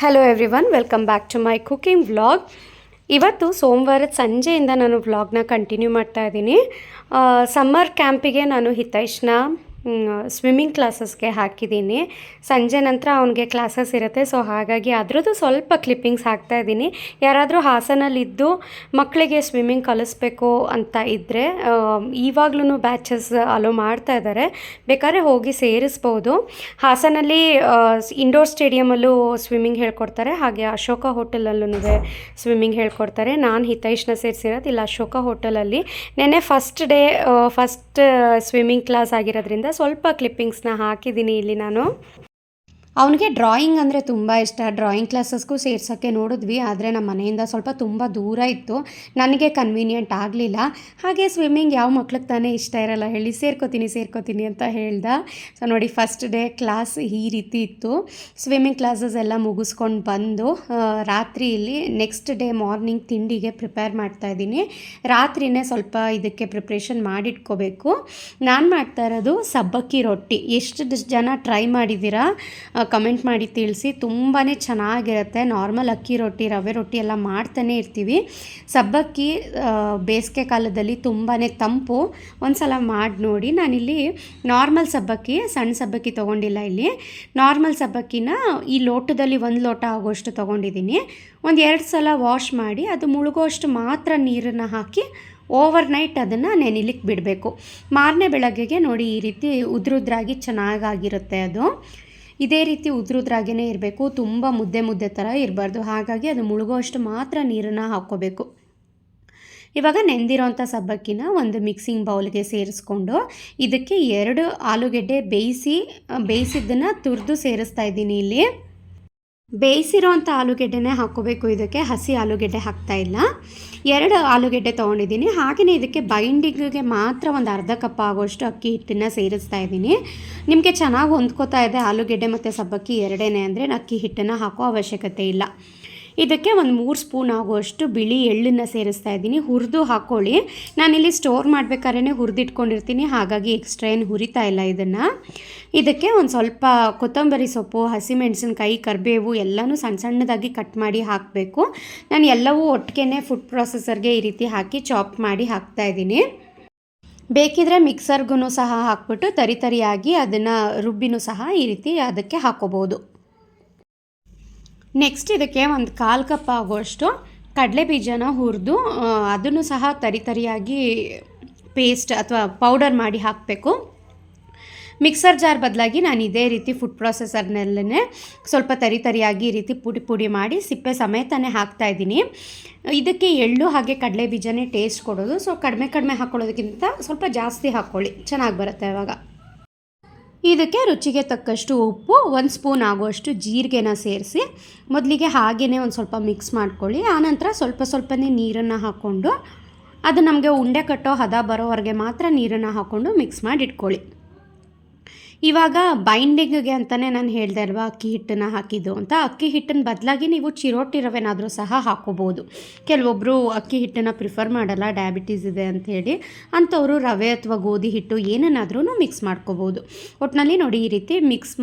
Hello everyone welcome back to my cooking vlog ಇವತ್ತು ಸೋಮವಾರದ ಸಂಜೆಯಿಂದ ನಾನು ವ್ಲಾಗ್ನ ಕಂಟಿನ್ಯೂ ಮಾಡ್ತಾ ಇದ್ದೀನಿ. ಸಮ್ಮರ್ ಕ್ಯಾಂಪಿಗೆ ನಾನು ಹಿತೈಷ್ನ ಸ್ವಿಮ್ಮಿಂಗ್ ಕ್ಲಾಸಸ್ಗೆ ಹಾಕಿದ್ದೀನಿ ಸಂಜೆ ನಂತರ ಅವನಿಗೆ ಕ್ಲಾಸಸ್ ಇರುತ್ತೆ ಸೊ ಹಾಗಾಗಿ ಅದರದ್ದು ಸ್ವಲ್ಪ ಕ್ಲಿಪ್ಪಿಂಗ್ಸ್ ಹಾಕ್ತಾ ಇದ್ದೀನಿ ಯಾರಾದರೂ ಹಾಸನಲ್ಲಿದ್ದು ಮಕ್ಕಳಿಗೆ ಸ್ವಿಮ್ಮಿಂಗ್ ಕಲಿಸ್ಬೇಕು ಅಂತ ಇದ್ದರೆ ಇವಾಗ್ಲೂ ಬ್ಯಾಚಸ್ ಅಲೋ ಮಾಡ್ತಾ ಇದ್ದಾರೆ ಬೇಕಾದ್ರೆ ಹೋಗಿ ಸೇರಿಸ್ಬೋದು. ಹಾಸನಲ್ಲಿ ಇಂಡೋರ್ ಸ್ಟೇಡಿಯಮಲ್ಲೂ ಸ್ವಿಮ್ಮಿಂಗ್ ಹೇಳ್ಕೊಡ್ತಾರೆ. ಹಾಗೆ ಅಶೋಕ ಹೋಟೆಲಲ್ಲೂ ಸ್ವಿಮ್ಮಿಂಗ್ ಹೇಳ್ಕೊಡ್ತಾರೆ. ನಾನು ಹಿತೈಷ್ನ ಸೇರಿಸಿರೋದು ಇಲ್ಲ, ಅಶೋಕ ಹೋಟೆಲಲ್ಲಿ ನೆನ್ನೆ first day first swimming class ಆಗಿರೋದ್ರಿಂದ ಸ್ವಲ್ಪ ಕ್ಲಿಪ್ಪಿಂಗ್ಸ್ನ ಹಾಕಿದ್ದೀನಿ ಇಲ್ಲಿ ನಾನು. ಅವನಿಗೆ ಡ್ರಾಯಿಂಗ್ ಅಂದರೆ ತುಂಬ ಇಷ್ಟ. ಡ್ರಾಯಿಂಗ್ ಕ್ಲಾಸಸ್ಗೂ ಸೇರ್ಸೋಕ್ಕೆ ನೋಡಿದ್ವಿ, ಆದರೆ ನಮ್ಮ ಮನೆಯಿಂದ ಸ್ವಲ್ಪ ತುಂಬ ದೂರ ಇತ್ತು. ನನಗೆ ಕನ್ವೀನಿಯೆಂಟ್ ಆಗಲಿಲ್ಲ. ಹಾಗೆ ಸ್ವಿಮ್ಮಿಂಗ್ ಯಾವ ಮಕ್ಳಿಗೆ ತಾನೇ ಇಷ್ಟ ಇರಲ್ಲ. ಹೇಳಿ, ಸೇರ್ಕೋತೀನಿ ಸೇರ್ಕೋತೀನಿ ಅಂತ ಹೇಳ್ದ. ಸೊ ನೋಡಿ ಫಸ್ಟ್ ಡೇ ಕ್ಲಾಸ್ ಈ ರೀತಿ ಇತ್ತು. ಸ್ವಿಮ್ಮಿಂಗ್ ಕ್ಲಾಸಸ್ ಎಲ್ಲ ಮುಗಿಸ್ಕೊಂಡು ಬಂದು ರಾತ್ರಿ ಇಲ್ಲಿ ನೆಕ್ಸ್ಟ್ ಡೇ ಮಾರ್ನಿಂಗ್ ತಿಂಡಿಗೆ ಪ್ರಿಪೇರ್ ಮಾಡ್ತಾ ಇದ್ದೀನಿ. ರಾತ್ರಿನೇ ಸ್ವಲ್ಪ ಇದಕ್ಕೆ ಪ್ರಿಪ್ರೇಷನ್ ಮಾಡಿಟ್ಕೋಬೇಕು. ನಾನು ಮಾಡ್ತಾ ಇರೋದು ಸಬ್ಬಕ್ಕಿ ರೊಟ್ಟಿ. ಎಷ್ಟು ಜನ ಟ್ರೈ ಮಾಡಿದ್ದೀರಾ? ಕಮೆಂಟ್ ಮಾಡಿ ತಿಳಿಸಿ. ತುಂಬಾ ಚೆನ್ನಾಗಿರುತ್ತೆ. ನಾರ್ಮಲ್ ಅಕ್ಕಿ ರೊಟ್ಟಿ, ರವೆ ರೊಟ್ಟಿ ಎಲ್ಲ ಮಾಡ್ತಾನೆ ಇರ್ತೀವಿ. ಸಬ್ಬಕ್ಕಿ ಬೇಸಿಗೆ ಕಾಲದಲ್ಲಿ ತುಂಬಾ ತಂಪು. ಒಂದ್ಸಲ ಮಾಡಿ ನೋಡಿ. ನಾನಿಲ್ಲಿ ನಾರ್ಮಲ್ ಸಬ್ಬಕ್ಕಿ, ಸಣ್ಣ ಸಬ್ಬಕ್ಕಿ ತೊಗೊಂಡಿಲ್ಲ ಇಲ್ಲಿ. ನಾರ್ಮಲ್ ಸಬ್ಬಕ್ಕಿನ ಈ ಲೋಟದಲ್ಲಿ ಒಂದು ಲೋಟ ಆಗೋಷ್ಟು ತೊಗೊಂಡಿದ್ದೀನಿ. ಒಂದು ಎರಡು ಸಲ ವಾಶ್ ಮಾಡಿ ಅದು ಮುಳುಗೋಷ್ಟು ಮಾತ್ರ ನೀರನ್ನು ಹಾಕಿ ಓವರ್ ನೈಟ್ ಅದನ್ನು ನೆನಿಲಿಕ್ಕೆ ಬಿಡಬೇಕು. ಮಾರನೇ ಬೆಳಗ್ಗೆಗೆ ನೋಡಿ ಈ ರೀತಿ ಉದ್ರುದ್ರಾಗಿ ಚೆನ್ನಾಗಾಗಿರುತ್ತೆ ಅದು. ಇದೇ ರೀತಿ ಉದ್ರುದ್ರಾಗೇ ಇರಬೇಕು, ತುಂಬ ಮುದ್ದೆ ಮುದ್ದೆ ಥರ ಇರಬಾರ್ದು. ಹಾಗಾಗಿ ಅದು ಮುಳುಗೋಷ್ಟು ಮಾತ್ರ ನೀರನ್ನು ಹಾಕ್ಕೋಬೇಕು. ಇವಾಗ ನೆಂದಿರೋಂಥ ಸಬ್ಬಕ್ಕಿನ ಒಂದು ಮಿಕ್ಸಿಂಗ್ ಬೌಲ್ಗೆ ಸೇರಿಸ್ಕೊಂಡು ಇದಕ್ಕೆ ಎರಡು ಆಲೂಗೆಡ್ಡೆ ಬೇಯಿಸಿ, ಬೇಯಿಸಿದ್ದನ್ನು ತುರಿದು ಸೇರಿಸ್ತಾ ಇದ್ದೀನಿ ಇಲ್ಲಿ. ಬೇಯಿಸಿರೋ ಅಂಥ ಆಲೂಗೆಡ್ಡೆನೇ ಹಾಕ್ಕೋಬೇಕು. ಇದಕ್ಕೆ ಹಸಿ ಆಲೂಗೆಡ್ಡೆ ಹಾಕ್ತಾ ಇಲ್ಲ. ಎರಡು ಆಲೂಗೆಡ್ಡೆ ತೊಗೊಂಡಿದ್ದೀನಿ. ಹಾಗೆಯೇ ಇದಕ್ಕೆ ಬೈಂಡಿಂಗಿಗೆ ಮಾತ್ರ ಒಂದು ಅರ್ಧ ಕಪ್ ಆಗೋಷ್ಟು ಅಕ್ಕಿ ಹಿಟ್ಟನ್ನು ಸೇರಿಸ್ತಾ ಇದ್ದೀನಿ. ನಿಮಗೆ ಚೆನ್ನಾಗಿ ಹೊಂದ್ಕೋತಾ ಇದೆ ಆಲೂಗೆಡ್ಡೆ ಮತ್ತು ಸಬ್ಬಕ್ಕಿ ಎರಡೇನೆ ಅಂದರೆ ಅಕ್ಕಿ ಹಿಟ್ಟನ್ನು ಹಾಕೋ ಅವಶ್ಯಕತೆ ಇಲ್ಲ. ಇದಕ್ಕೆ ಒಂದು ಮೂರು ಸ್ಪೂನ್ ಆಗುವಷ್ಟು ಬಿಳಿ ಎಳ್ಳನ್ನು ಸೇರಿಸ್ತಾ ಇದ್ದೀನಿ. ಹುರಿದು ಹಾಕ್ಕೊಳ್ಳಿ ನಾನಿಲ್ಲಿ ಸ್ಟೋರ್ ಮಾಡಬೇಕಾದ್ರೆ ಹುರಿದಿಟ್ಕೊಂಡಿರ್ತೀನಿ. ಹಾಗಾಗಿ ಎಕ್ಸ್ಟ್ರಾ ಏನು ಹುರಿತಾ ಇಲ್ಲ ಇದನ್ನು. ಇದಕ್ಕೆ ಒಂದು ಸ್ವಲ್ಪ ಕೊತ್ತಂಬರಿ ಸೊಪ್ಪು, ಹಸಿಮೆಣಸಿನ್ಕಾಯಿ, ಕರಿಬೇವು ಎಲ್ಲನೂ ಸಣ್ಣ ಸಣ್ಣದಾಗಿ ಕಟ್ ಮಾಡಿ ಹಾಕಬೇಕು. ನಾನು ಎಲ್ಲವೂ ಒಟ್ಟಿಗೆ ಫುಡ್ ಪ್ರೊಸೆಸರ್ಗೆ ಈ ರೀತಿ ಹಾಕಿ ಚಾಪ್ ಮಾಡಿ ಹಾಕ್ತಾ ಇದ್ದೀನಿ. ಬೇಕಿದ್ರೆ ಮಿಕ್ಸರ್ಗೂ ಸಹ ಹಾಕ್ಬಿಟ್ಟು ತರಿತರಿಯಾಗಿ ಅದನ್ನು ರುಬ್ಬಿನೂ ಸಹ ಈ ರೀತಿ ಅದಕ್ಕೆ ಹಾಕ್ಕೋಬೋದು ನೆಕ್ಸ್ಟ್ ಇದಕ್ಕೆ ಒಂದು ಕಾಲು ಕಪ್ ಆಗುವಷ್ಟು ಕಡಲೆ ಬೀಜನ ಹುರಿದು ಅದನ್ನು ಸಹ ತರಿ ತರಿಯಾಗಿ ಪೇಸ್ಟ್ ಅಥವಾ ಪೌಡರ್ ಮಾಡಿ ಹಾಕಬೇಕು. ಮಿಕ್ಸರ್ ಜಾರ್ ಬದಲಾಗಿ ನಾನು ಇದೇ ರೀತಿ ಫುಡ್ ಪ್ರೊಸೆಸರ್ನಲ್ಲೇ ಸ್ವಲ್ಪ ತರಿ ತರಿಯಾಗಿ ಈ ರೀತಿ ಪುಡಿ ಪುಡಿ ಮಾಡಿ ಸಿಪ್ಪೆ ಸಮೇತನೇ ಹಾಕ್ತಾ ಇದ್ದೀನಿ. ಇದಕ್ಕೆ ಎಳ್ಳು ಹಾಗೆ ಕಡಲೆ ಬೀಜನೇ ಟೇಸ್ಟ್ ಕೊಡೋದು. ಸೊ ಕಡಿಮೆ ಕಡಿಮೆ ಹಾಕ್ಕೊಳ್ಳೋದಕ್ಕಿಂತ ಸ್ವಲ್ಪ ಜಾಸ್ತಿ ಹಾಕ್ಕೊಳ್ಳಿ ಚೆನ್ನಾಗಿ ಬರುತ್ತೆ ಅವಾಗ. ಇದಕ್ಕೆ ರುಚಿಗೆ ತಕ್ಕಷ್ಟು ಉಪ್ಪು, ಒಂದು ಸ್ಪೂನ್ ಆಗುವಷ್ಟು ಜೀರಿಗೆನ ಸೇರಿಸಿ, ಮೊದಲಿಗೆ ಹಾಗೆಯೇ ಒಂದು ಸ್ವಲ್ಪ ಮಿಕ್ಸ್ ಮಾಡ್ಕೊಳ್ಳಿ, ಆನಂತರ ಸ್ವಲ್ಪ ಸ್ವಲ್ಪನೇ ನೀರನ್ನು ಹಾಕ್ಕೊಂಡು, ಅದು ನಮಗೆ ಉಂಡೆ ಕಟ್ಟೋ ಹದ ಬರೋವರೆಗೆ ಮಾತ್ರ ನೀರನ್ನು ಹಾಕ್ಕೊಂಡು ಮಿಕ್ಸ್ ಮಾಡಿ ಇಟ್ಕೊಳ್ಳಿ. ಇವಾಗ ಬೈಂಡಿಂಗ್ಗೆ ಅಂತಲೇ ನಾನು ಹೇಳಿದೆ ಅಲ್ವಾ, ಅಕ್ಕಿ ಹಿಟ್ಟನ್ನು ಹಾಕಿದ್ದು ಅಂತ. ಅಕ್ಕಿ ಹಿಟ್ಟಿನ ಬದಲಾಗಿ ನೀವು ಚಿರೋಟಿ ರವೆನಾದರೂ ಸಹ ಹಾಕೋಬೋದು. ಕೆಲವೊಬ್ಬರು ಅಕ್ಕಿ ಹಿಟ್ಟನ್ನು ಪ್ರಿಫರ್ ಮಾಡಲ್ಲ ಡಯಾಬಿಟೀಸ್ ಇದೆ ಅಂಥೇಳಿ ಅಂಥವರು ರವೆ ಅಥವಾ ಗೋಧಿ ಹಿಟ್ಟು ಏನನ್ನಾದ್ರೂ ಮಿಕ್ಸ್ ಮಾಡ್ಕೋಬೋದು. ಒಟ್ಟಿನಲ್ಲಿ ನೋಡಿ ಈ ರೀತಿ ಮಿಕ್ಸ್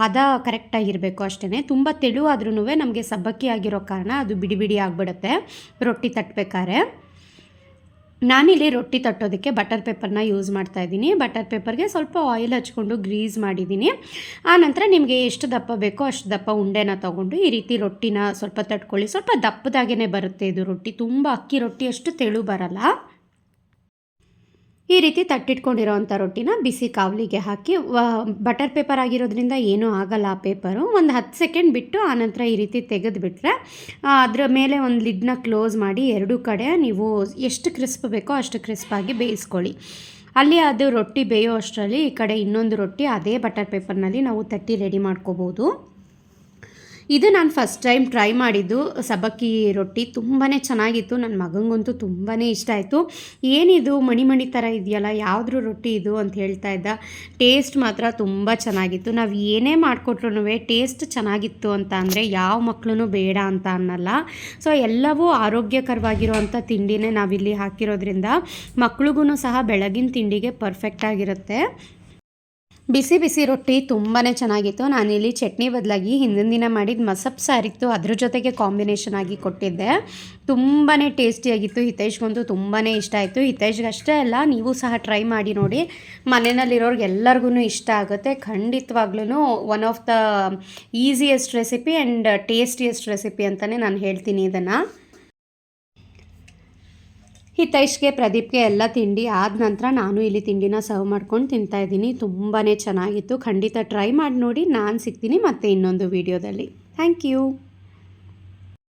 ಹದ ಕರೆಕ್ಟಾಗಿರಬೇಕು ಅಷ್ಟೇ ತುಂಬ ತೆಳುವಾದ್ರೂ ನಮಗೆ ಸಬ್ಬಕ್ಕಿ ಆಗಿರೋ ಕಾರಣ ಅದು ಬಿಡಿ ಬಿಡಿ ಆಗಿಬಿಡುತ್ತೆ. ರೊಟ್ಟಿ ತಟ್ಟಬೇಕಾದ್ರೆ ನಾನಿಲ್ಲಿ ರೊಟ್ಟಿ ತಟ್ಟೋದಕ್ಕೆ ಬಟರ್ ಪೇಪರ್ನ ಯೂಸ್ ಮಾಡ್ತಾ ಇದ್ದೀನಿ. ಬಟರ್ ಪೇಪರ್ಗೆ ಸ್ವಲ್ಪ ಆಯಿಲ್ ಹಚ್ಕೊಂಡು ಗ್ರೀಸ್ ಮಾಡಿದ್ದೀನಿ. ಆನಂತರ ನಿಮಗೆ ಎಷ್ಟು ದಪ್ಪ ಬೇಕೋ ಅಷ್ಟು ದಪ್ಪ ಉಂಡೆನ ತೊಗೊಂಡು ಈ ರೀತಿ ರೊಟ್ಟಿನ ಸ್ವಲ್ಪ ತಟ್ಕೊಳ್ಳಿ. ಸ್ವಲ್ಪ ದಪ್ಪದಾಗೇ ಬರುತ್ತೆ ಇದು ರೊಟ್ಟಿ. ತುಂಬ ಅಕ್ಕಿ ರೊಟ್ಟಿ ಅಷ್ಟು ತೆಳು ಬರಲ್ಲ. ಈ ರೀತಿ ತಟ್ಟಿಟ್ಕೊಂಡಿರೋವಂಥ ರೊಟ್ಟಿನ ಬಿಸಿ ಕಾವಲಿಗೆ ಹಾಕಿ ಬಟರ್ ಪೇಪರ್ ಆಗಿರೋದ್ರಿಂದ ಏನೂ ಆಗಲ್ಲ ಆ ಪೇಪರು. ಒಂದು ಹತ್ತು ಸೆಕೆಂಡ್ ಬಿಟ್ಟು ಆನಂತರ ಈ ರೀತಿ ತೆಗೆದುಬಿಟ್ರೆ ಅದರ ಮೇಲೆ ಒಂದು ಲಿಡ್ನ ಕ್ಲೋಸ್ ಮಾಡಿ ಎರಡೂ ಕಡೆ ನೀವು ಎಷ್ಟು ಕ್ರಿಸ್ಪ್ ಬೇಕೋ ಅಷ್ಟು ಕ್ರಿಸ್ಪಾಗಿ ಬೇಯಿಸ್ಕೊಳ್ಳಿ. ಅಲ್ಲಿ ಅದು ರೊಟ್ಟಿ ಬೇಯೋ ಅಷ್ಟರಲ್ಲಿ ಈ ಕಡೆ ಇನ್ನೊಂದು ರೊಟ್ಟಿ ಅದೇ ಬಟರ್ ಪೇಪರ್ನಲ್ಲಿ ನಾವು ತಟ್ಟಿ ರೆಡಿ ಮಾಡ್ಕೋಬೋದು. ಇದು ನಾನು ಫಸ್ಟ್ ಟೈಮ್ ಟ್ರೈ ಮಾಡಿದ್ದು. ಸಬಕ್ಕಿ ರೊಟ್ಟಿ ತುಂಬಾ ಚೆನ್ನಾಗಿತ್ತು. ನನ್ನ ಮಗನಿಗಂತೂ ತುಂಬಾ ಇಷ್ಟ ಆಯಿತು. ಏನಿದು ಮಣಿ ಮಣಿ ಥರ ಇದೆಯಲ್ಲ, ಯಾವುದ್ರ ರೊಟ್ಟಿ ಇದು ಅಂತ ಹೇಳ್ತಾ ಇದ್ದ. ಟೇಸ್ಟ್ ಮಾತ್ರ ತುಂಬ ಚೆನ್ನಾಗಿತ್ತು. ನಾವು ಏನೇ ಮಾಡಿಕೊಟ್ರು ಟೇಸ್ಟ್ ಚೆನ್ನಾಗಿತ್ತು ಅಂತ ಅಂದರೆ ಯಾವ ಮಕ್ಕಳು ಬೇಡ ಅಂತ ಅನ್ನಲ್ಲ. ಸೊ ಎಲ್ಲವೂ ಆರೋಗ್ಯಕರವಾಗಿರುವಂಥ ತಿಂಡಿನೇ ನಾವಿಲ್ಲಿ ಹಾಕಿರೋದ್ರಿಂದ ಮಕ್ಳಿಗೂ ಸಹ ಬೆಳಗಿನ ತಿಂಡಿಗೆ ಪರ್ಫೆಕ್ಟ್ ಆಗಿರುತ್ತೆ. ಬಿಸಿ ಬಿಸಿ ರೊಟ್ಟಿ ತುಂಬಾ ಚೆನ್ನಾಗಿತ್ತು. ನಾನಿಲ್ಲಿ ಚಟ್ನಿ ಬದಲಾಗಿ ಹಿಂದಿನ ದಿನ ಮಾಡಿದ ಮಸಪ್ ಸಾರಿತ್ತು. ಅದ್ರ ಜೊತೆಗೆ ಕಾಂಬಿನೇಷನ್ ಆಗಿ ಕೊಟ್ಟಿದ್ದೆ. ತುಂಬಾ ಟೇಸ್ಟಿಯಾಗಿತ್ತು ಹಿತೈಷ್ಗಂತೂ ತುಂಬಾ ಇಷ್ಟ ಆಯಿತು. ಹಿತೈಷ್ಗೆ ಅಷ್ಟೇ ಅಲ್ಲ, ನೀವು ಸಹ ಟ್ರೈ ಮಾಡಿ ನೋಡಿ. ಮನೆಯಲ್ಲಿರೋರ್ಗೆ ಎಲ್ಲರಿಗೂ ಇಷ್ಟ ಆಗುತ್ತೆ. ಖಂಡಿತವಾಗ್ಲೂ one of the easiest recipe and tastiest recipe ಅಂತಲೇ ನಾನು ಹೇಳ್ತೀನಿ ಇದನ್ನು. ಹಿತೈಷ್ಗೆ, ಪ್ರದೀಪ್ಗೆ ಎಲ್ಲ ತಿಂಡಿ ಆದ ನಂತರ ನಾನು ಇಲ್ಲಿ ತಿಂಡಿನ ಸರ್ವ್ ಮಾಡ್ಕೊಂಡು ತಿಂತಾ ಇದ್ದೀನಿ. ತುಂಬಾ ಚೆನ್ನಾಗಿತ್ತು. ಖಂಡಿತ ಟ್ರೈ ಮಾಡಿ ನೋಡಿ. ನಾನು ಸಿಗ್ತೀನಿ ಮತ್ತೆ ಇನ್ನೊಂದು ವೀಡಿಯೋದಲ್ಲಿ. Thank you.